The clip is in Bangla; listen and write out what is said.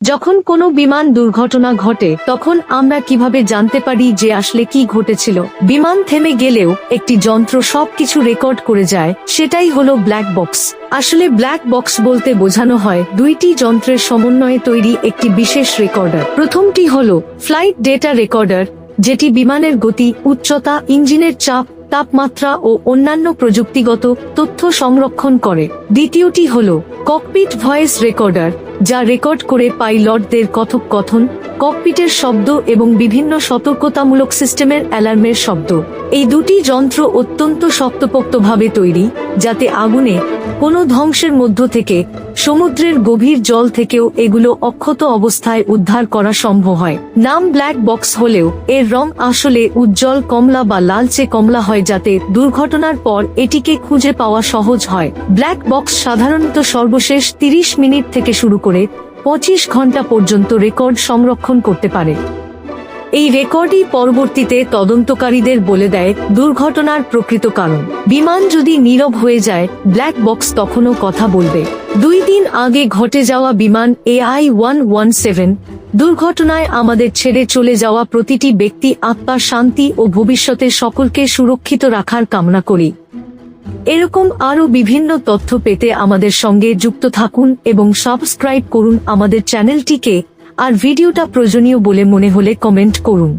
যখন কোনো বিমান দুর্ঘটনা ঘটে, তখন আমরা কীভাবে জানতে পারি যে আসলে কি ঘটেছিল? বিমান থেমে গেলেও একটি যন্ত্র সবকিছু রেকর্ড করে যায়, সেটাই হলো ব্ল্যাক বক্স। আসলে ব্ল্যাক বক্স বলতে বোঝানো হয় দুইটি যন্ত্রের সমন্বয়ে তৈরি একটি বিশেষ রেকর্ডার। প্রথমটি হলো ফ্লাইট ডেটা রেকর্ডার, যেটি বিমানের গতি, উচ্চতা, ইঞ্জিনের চাপ, তাপমাত্রা ও অন্যান্য প্রযুক্তিগত তথ্য সংরক্ষণ করে। দ্বিতীয়টি হল ককপিট ভয়েস রেকর্ডার যা রেকর্ড করে পাইলটদের কথোপকথন, ককপিটের শব্দ এবং বিভিন্ন সতর্কতামূলক সিস্টেমের অ্যালার্মের শব্দ। এই দুটি যন্ত্র অত্যন্ত শক্তপোক্তভাবে তৈরি, যাতে আগুনে কোনো ধ্বংসের মধ্য থেকে সমুদ্রের গভীর জল থেকেও এগুলো অক্ষত অবস্থায় উদ্ধার করা সম্ভব হয়। নাম ব্ল্যাক বক্স হলেও এর রং আসলে উজ্জ্বল কমলা বা লালচে কমলা হয় যাতে দুর্ঘটনার পর এটিকে খুঁজে পাওয়া সহজ হয়। ব্ল্যাক বক্স সাধারণত সর্বশেষ তিরিশ মিনিট থেকে শুরু করে পঁচিশ ঘণ্টা পর্যন্ত রেকর্ড সংরক্ষণ করতে পারে। এই রেকর্ডই পরবর্তীতে তদন্তকারীদের বলে দেয় দুর্ঘটনার প্রকৃত কারণ। বিমান যদি নীরব হয়ে যায়, ব্ল্যাক বক্স তখনও কথা বলবে। দুই দিন আগে ঘটে যাওয়া বিমান এআই ওয়ান ওয়ান সেভেন, দুর্ঘটনায় আমাদের ছেড়ে চলে যাওয়া প্রতিটি ব্যক্তি আত্মার শান্তি ও ভবিষ্যতে সকলকে সুরক্ষিত রাখার কামনা করি। এরকম আরও বিভিন্ন তথ্য পেতে আমাদের সঙ্গে যুক্ত থাকুন এবং সাবস্ক্রাইব করুন আমাদের চ্যানেলটিকে। আর ভিডিওটা প্রয়োজনীয় বলে মনে হলে কমেন্ট করুন।